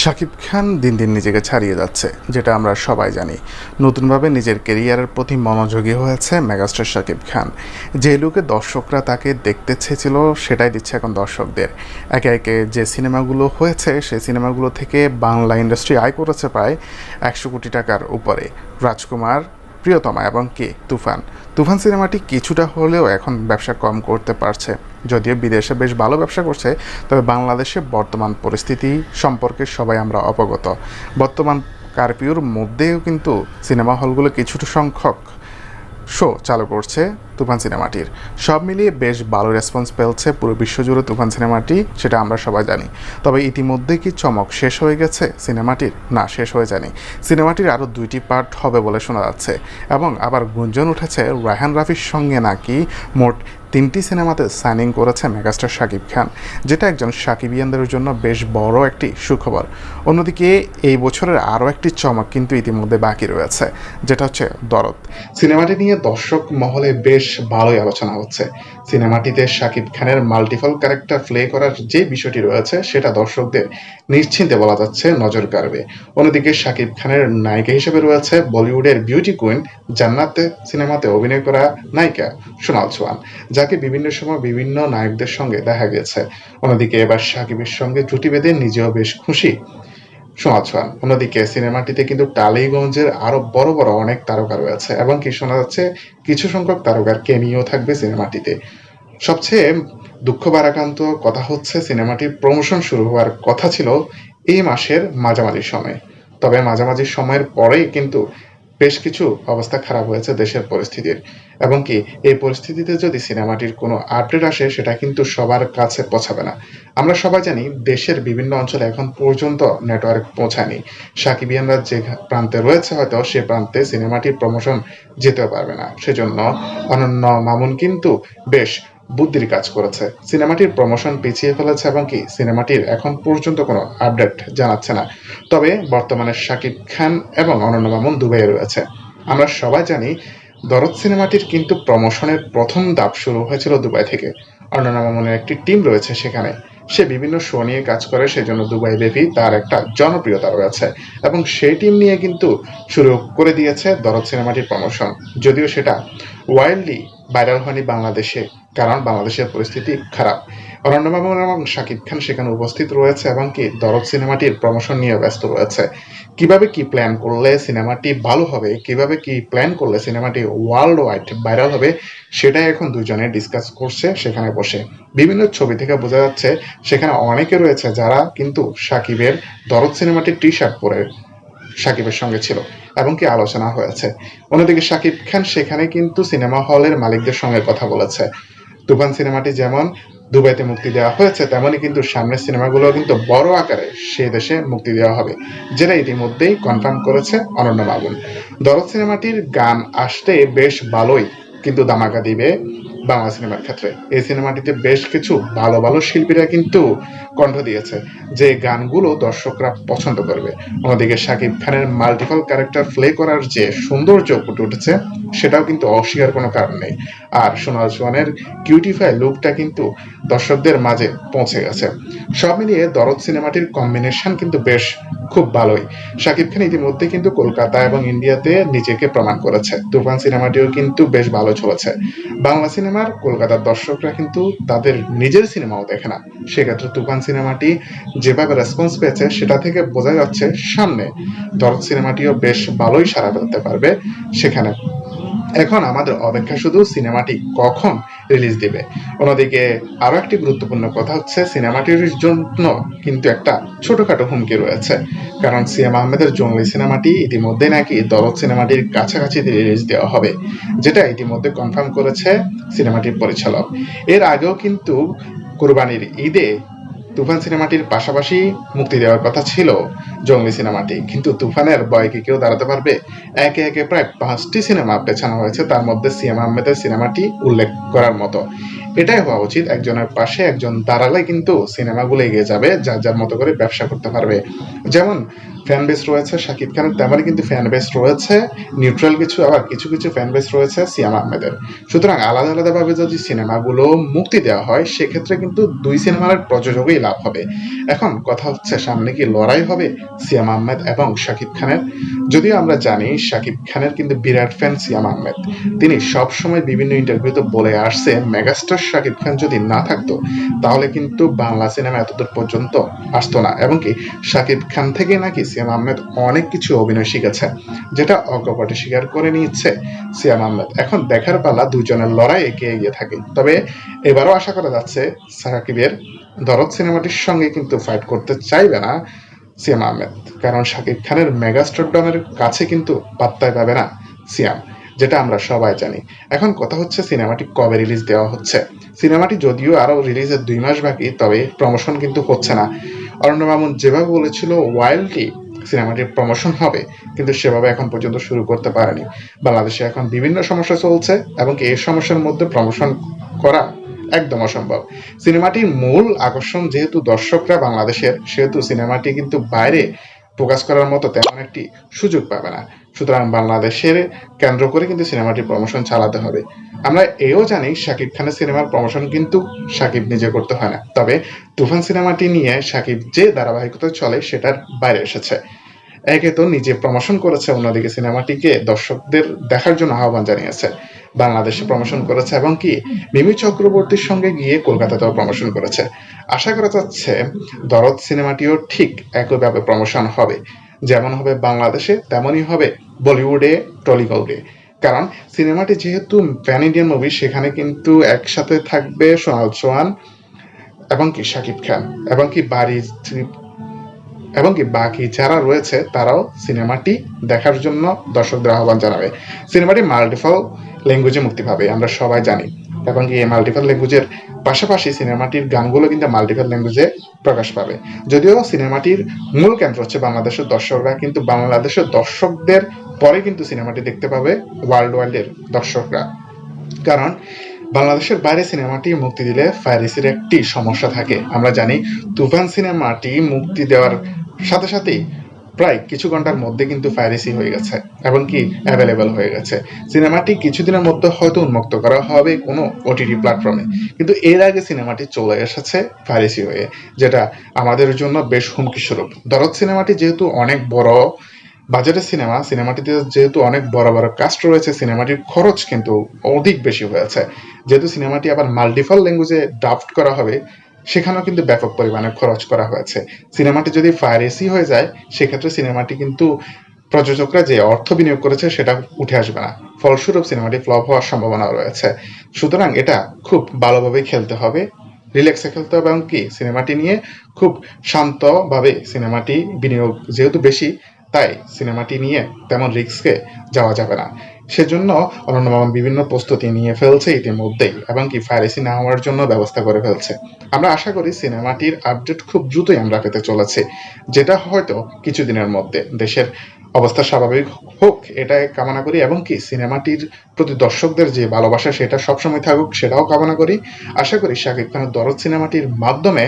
শাকিব খান দিন দিন নিজেকে ছাড়িয়ে যাচ্ছে, যেটা আমরা সবাই জানি। নতুনভাবে নিজের কেরিয়ারের প্রতি মনোযোগী হয়েছে মেগাস্টার শাকিব খান। যে লুকে দর্শকরা তাকে দেখতে চেয়েছিল, সেটাই দিচ্ছে এখন দর্শকদের। একে একে যে সিনেমাগুলো হয়েছে, সেই সিনেমাগুলো থেকে বাংলা ইন্ডাস্ট্রি আয় করেছে প্রায় একশো কোটি টাকার উপরে। রাজকুমার প্রিয়তমা এবং কে? তুফান। তুফান সিনেমাটি কিছুটা হলেও এখন ব্যবসা কম করতে পারছে। যদিও বিদেশে বেশ ভালো ব্যবসা করছে, তবে বাংলাদেশে বর্তমান পরিস্থিতি সম্পর্কে সবাই আমরা অবগত। বর্তমান কারফিউর মধ্যেও কিন্তু সিনেমা হলগুলো কিছুটা সংখ্যক শো চালু করছে। তুফান সিনেমাটির। সব মিলিয়ে বেশ ভালো রেসপন্স পেলছে পুরো বিশ্বজুড়ে তুফান সিনেমাটি, সেটা আমরা সবাই জানি। তবে ইতিমধ্যে কি চমক শেষ হয়ে গেছে? সিনেমাটির? না, শেষ হয়ে জানি সিনেমাটির আরও দুইটি পার্ট হবে বলে শোনা যাচ্ছে। এবং আবার গুঞ্জন উঠেছে, রায়হান রাফির সঙ্গে নাকি মোট তিনটি সিনেমাতে সাইনিং করেছে মেগাস্টার শাকিব খান, যেটা একজন সাকিবিয়ানদের জন্য বেশ বড় একটি সুখবর। অন্যদিকে এই বছরের আরও একটি চমক কিন্তু ইতিমধ্যে বাকি রয়েছে, যেটা হচ্ছে দরদ। সিনেমাটি নিয়ে দর্শক মহলে বেশ ভালোই আলোচনা হচ্ছে। সিনেমাটিতে শাকিব খানের মাল্টিপল ক্যারেক্টার প্লে করার যে বিষয়টি রয়েছে, সেটা দর্শকদের নিশ্চিন্তে বলা যাচ্ছে নজর কাড়বে। অন্যদিকে শাকিব খানের নায়িকা হিসেবে রয়েছে বলিউডের বিউটি কুইন জান্নাতে সিনেমাতে অভিনয় করা নায়িকা সোনাল চৌহান যাকে বিভিন্ন সময় বিভিন্ন নায়কদের সঙ্গে দেখা গেছে। অন্যদিকে এবার সাকিবের সঙ্গে জুটি বেঁধে নিজেও বেশ খুশি অন্যদিকে সিনেমাটিতে কিন্তু টালিগঞ্জের আরও বড় বড় অনেক তারকা রয়েছে এবং কি শোনা যাচ্ছে, কিছু সংখ্যক তারকার কেমিও থাকবে সিনেমাটিতে। সবচেয়ে দুঃখ বারাকান্ত কথা হচ্ছে, সিনেমাটির প্রমোশন শুরু হওয়ার কথা ছিল এই মাসের মাঝামাঝি সময়ে। তবে মাঝামাঝি সময়ের পরেই কিন্তু বেশ কিছু অবস্থা খারাপ হয়েছে দেশের পরিস্থিতির। এবং কি, এই পরিস্থিতিতে যদি সিনেমাটির কোনো আপডেট আসে, সেটা কিন্তু সবার কাছে পৌঁছাবে না। আমরা সবাই জানি, দেশের বিভিন্ন অঞ্চলে এখন পর্যন্ত নেটওয়ার্ক পৌঁছায়নি। সাকিবিয়ানরা যে প্রান্তে রয়েছে, হয়তো সে প্রান্তে সিনেমাটির প্রমোশন যেতেও পারবে না। সেজন্য অনন্য মামুন কিন্তু বেশ বুদ্ধির কাজ করেছে। সিনেমাটির প্রমোশন পিছিয়ে ফেলেছে এবং কি সিনেমাটির এখন পর্যন্ত কোনো আপডেট জানাচ্ছে না। তবে বর্তমানে শাকিব খান এবং অনন্য মামুন দুবাইয়ে রয়েছে। আমরা সবাই জানি দরদ সিনেমাটির কিন্তু প্রমোশনের প্রথম ধাপ শুরু হয়েছিল দুবাই থেকে। অনন্য মামুনের একটি টিম রয়েছে সেখানে। সে বিভিন্ন শো নিয়ে কাজ করে, সেজন্য দুবাই ব্যাপী তার একটা জনপ্রিয়তা রয়েছে। এবং সেই টিম নিয়ে কিন্তু শুরু করে দিয়েছে দরদ সিনেমাটির প্রমোশন যদিও সেটা ওয়াইল্ডলি ভাইরাল হয়নি বাংলাদেশে, কারণ বাংলাদেশের পরিস্থিতি খারাপ। অরণ্য মামুন এবং শাকিব খান সেখানে উপস্থিত রয়েছে এবং কি দরদ সিনেমাটির প্রমোশন নিয়ে ব্যস্ত রয়েছে। কীভাবে কি প্ল্যান করলে সিনেমাটি ভালো হবে, কীভাবে কি প্ল্যান করলে সিনেমাটি ওয়ার্ল্ড ওয়াইড ভাইরাল হবে, সেটাই এখন দুজনে ডিসকাস করছে সেখানে বসে। বিভিন্ন ছবি থেকে বোঝা যাচ্ছে সেখানে অনেকে রয়েছে যারা কিন্তু সাকিবের দরদ সিনেমাটির টি শার্ট পরে সাকিবের সঙ্গে ছিল। এবং কি আলোচনা হয়েছে। অন্যদিকে সাকিব খান সেখানে কিন্তু সিনেমা হলের মালিকদের সঙ্গে কথা বলেছে। তুফান সিনেমাটি যেমন দুবাইতে মুক্তি দেওয়া হয়েছে তেমনই কিন্তু সামনের সিনেমাগুলো কিন্তু বড় আকারে সে দেশে মুক্তি দেওয়া হবে, যেটা ইতিমধ্যেই কনফার্ম করেছে অনন্য মামুন। দরদ সিনেমাটির গান আসতে বেশ ভালোই কিন্তু দামাকা দিবে বাংলা সিনেমার ক্ষেত্রে। এই সিনেমাটিতে বেশ কিছু ভালো ভালো শিল্পীরা কিন্তু কণ্ঠ দিয়েছে, যে গানগুলো দর্শকরা পছন্দ করবে। অন্যদিকে শাকিব খানের মাল্টিপল ক্যারেক্টার প্লে করার যে সৌন্দর্য ফুটে উঠেছে, সেটাও কিন্তু অস্বীকার কোনো কারণ নেই। আর সোনাল চৌহানের কিউটিফাই লুকটা কিন্তু দর্শকদের মাঝে পৌঁছে গেছে। সব মিলিয়ে দরদ সিনেমাটির কম্বিনেশন কিন্তু বেশ খুব ভালোই। শাকিব খান ইতিমধ্যে কিন্তু কলকাতা এবং ইন্ডিয়াতে নিজেকে প্রমাণ করেছে। তুফান সিনেমাটিও কিন্তু বেশ ভালো চলেছে। বাংলা সিনেমার কলকাতার দর্শকরা কিন্তু তাদের নিজের সিনেমাও দেখে না। সেক্ষেত্রে তুফান সিনেমাটি যেভাবে রেসপন্স পেয়েছে, সেটা থেকে বোঝা যাচ্ছে সামনে। দরদ সিনেমাটিও বেশ ভালোই সারা ফেলতে পারবে সেখানে। এখন আমাদের অপেক্ষা শুধু সিনেমাটি কখন রিলিজ দিবে? অন্যদিকে আরও একটি গুরুত্বপূর্ণ কথা হচ্ছে, সিনেমাটির জন্য কিন্তু একটা ছোটখাটো হুমকি রয়েছে। কারণ সিএম আহমেদের জঙ্গলি সিনেমাটি ইতিমধ্যে নাকি দরদ সিনেমাটির কাছাকাছি রিলিজ দেওয়া হবে, যেটা ইতিমধ্যে কনফার্ম করেছে সিনেমাটির পরিচালক। এর আগেও কিন্তু কুরবানির ঈদে তুফান সিনেমাটির পাশাপাশি মুক্তি দেওয়ার কথা ছিল জঙ্গলি সিনেমাটি। কিন্তু তুফানের বয়কে কেউ দাঁড়াতে পারবে? একে একে প্রায় পাঁচটি সিনেমা পেছানো হয়েছে, তার মধ্যে সিএম আহমেদের সিনেমাটি উল্লেখ করার মতো। এটাই হওয়া উচিত, একজনের পাশে একজন দাঁড়ালে কিন্তু সিনেমাগুলো এগিয়ে যাবে, যার যার মতো করে ব্যবসা করতে পারবে। যেমন ফ্যান বেস রয়েছে শাকিব খানের তেমনই কিন্তু ফ্যান বেস রয়েছে নিউট্রাল কিছু আবার কিছু কিছু ফ্যান বেস রয়েছে সিয়াম আহমেদের। সুতরাং আলাদা আলাদাভাবে যদি সিনেমাগুলো মুক্তি দেওয়া হয়, সেক্ষেত্রে কিন্তু দুই সিনেমার প্রযোজকই লাভ হবে। এখন কথা হচ্ছে, সামনে কি লড়াই হবে সিয়াম আহমেদ এবং শাকিব খানের? যদিও আমরা জানি শাকিব খানের কিন্তু বিরাট ফ্যান সিয়াম আহমেদ। তিনি সব সময় বিভিন্ন ইন্টারভিউতে বলে আসছে, মেগাস্টার শাকিব খান যদি না থাকতো, তাহলে কিন্তু বাংলা সিনেমা এতদূর পর্যন্ত আসতো না। এবং কি শাকিব খান থেকে নাকি সিয়াম আহমেদ অনেক কিছু অভিনয় শিখেছে, যেটা অজ্ঞপটে স্বীকার করে নিচ্ছে সিয়াম আহমেদ। এখন দেখার পালা দুজনের লড়াই এগিয়ে গিয়ে থাকে। তবে এবারও আশা করা যাচ্ছে সাকিবের দরদ সিনেমাটির সঙ্গে কিন্তু ফাইট করতে চাইবে না সিয়াম আহমেদ। কারণ শাকিব খানের মেগাস্টারডমের কাছে কিন্তু পাত্তায় পাবে না সিয়াম, যেটা আমরা সবাই জানি। এখন কথা হচ্ছে সিনেমাটি কবে রিলিজ দেওয়া হচ্ছে। সিনেমাটি যদিও আরও রিলিজের দুই মাস বাকি, তবে প্রমোশন কিন্তু হচ্ছে না। অরণ্য মামুন যেভাবে বলেছিল ওয়াইল্ডলি সিনেমাটির প্রমোশন হবে, কিন্তু সেভাবে এখন পর্যন্ত শুরু করতে পারেনি। বাংলাদেশে এখন বিভিন্ন সমস্যা চলছে এবং এই সমস্যার মধ্যে প্রমোশন করা একদম অসম্ভব। সিনেমাটির মূল আকর্ষণ যেহেতু দর্শকরা বাংলাদেশের, সেহেতু সিনেমাটি কিন্তু বাইরে প্রকাশ করার মতো তেমন একটি সুযোগ পাবে না। সুতরাং বাংলাদেশের কেন্দ্র করে কিন্তু সিনেমাটির প্রমোশন চালাতে হবে। আমরা এও জানি শাকিব খানের সিনেমার প্রমোশন কিন্তু শাকিব নিজে করতে হয় না। তবে তুফান সিনেমাটি নিয়ে শাকিব যে ধারাবাহিকতা চলে সেটার বাইরে এসেছে। একে তো নিজে প্রমোশন করেছে, অন্যদিকে সিনেমাটিকে দর্শকদের দেখার জন্য আহ্বান জানিয়েছে। বাংলাদেশে প্রমোশন করেছে এবং কি, মিমি চক্রবর্তীর সঙ্গে গিয়ে কলকাতাতেও প্রমোশন করেছে। আশা করা যাচ্ছে দরদ সিনেমাটিও ঠিক একইভাবে প্রমোশন হবে। যেমন হবে বাংলাদেশে, তেমনই হবে বলিউডে টলিগল্ডে কারণ সিনেমাটি যেহেতু প্যান ইন্ডিয়ান মুভি, সেখানে কিন্তু একসাথে থাকবে সোনাল চৌহান এবং কি শাকিব খান এবং কি বাড়ি এবং কি বাকি যারা রয়েছে, তারাও সিনেমাটি দেখার জন্য দর্শকদের আহ্বান জানাবে। সিনেমাটি মাল্টিপল ল্যাঙ্গুয়েজে মুক্তি পাবে, আমরা সবাই জানি। কি এই মাল্টিপল ল্যাঙ্গুয়েজের পাশাপাশি সিনেমাটির গানগুলো কিন্তু মাল্টিপল ল্যাঙ্গুয়েজে প্রকাশ পাবে। যদিও সিনেমাটির মূল কেন্দ্র হচ্ছে বাংলাদেশের দর্শকরা, কিন্তু বাংলাদেশের দর্শকদের পরে কিন্তু সিনেমাটি দেখতে পাবে ওয়ার্ল্ড ওয়াইল্ডের দর্শকরা। কারণ বাংলাদেশের বাইরে সিনেমাটি মুক্তি দিলে ফাইরেসির একটি সমস্যা থাকে। আমরা জানি তুফান সিনেমাটি মুক্তি দেওয়ার সাথে সাথেই প্রায় কিছু ঘণ্টার মধ্যে কিন্তু ফাইরেসি হয়ে গেছে এবং কি অ্যাভেলেবেল হয়ে গেছে। সিনেমাটি কিছুদিনের মধ্যে হয়তো উন্মুক্ত করা হবে কোনো ওটিটি প্ল্যাটফর্মে কিন্তু এর আগে সিনেমাটি চলে এসেছে ফাইরেসি হয়ে, যেটা আমাদের জন্য বেশ হুমকি স্বরূপ দরদ সিনেমাটি যেহেতু অনেক বড় বাজেটের সিনেমা, সিনেমাটিতে যেহেতু অনেক বড় বড় কাস্ট রয়েছে, সিনেমাটির খরচ কিন্তু অধিক বেশি হয়েছে। যেহেতু সিনেমাটি আবার মাল্টিপল ল্যাঙ্গুয়েজে ড্রাফট করা হবে সেখানেও কিন্তু ব্যাপক পরিমাণে খরচ করা হয়েছে। সিনেমাটি যদি ফায়ার এসি হয়ে যায়, সেক্ষেত্রে সিনেমাটি কিন্তু প্রযোজকরা যে অর্থ বিনিয়োগ করেছে সেটা উঠে আসবে না। ফলস্বরূপ সিনেমাটি ফ্লপ হওয়ার সম্ভাবনা রয়েছে। সুতরাং এটা খুব ভালোভাবে খেলতে হবে, রিল্যাক্সে খেলতে হবে, এবং কি? সিনেমাটি নিয়ে খুব শান্তভাবে সিনেমাটি বিনিয়োগ যেহেতু বেশি তাই সিনেমাটি নিয়ে তেমন রিস্কে যাওয়া যাবে না। সেজন্য অনন্য মামন বিভিন্ন প্রস্তুতি নিয়ে ফেলছে ইতিমধ্যেই, এবং কি ফাইরেসি না হওয়ার জন্য ব্যবস্থা করে ফেলছে। আমরা আশা করি সিনেমাটির আপডেট খুব দ্রুতই আমরা পেতে চলেছি, যেটা হয়তো কিছুদিনের মধ্যে। দেশের অবস্থা স্বাভাবিক হোক, এটাই কামনা করি, এবং কি সিনেমাটির প্রতি দর্শকদের যে ভালোবাসা সেটা সবসময় থাকুক, সেটাও কামনা করি। আশা করি শাকিব খানের দরদ সিনেমাটির মাধ্যমে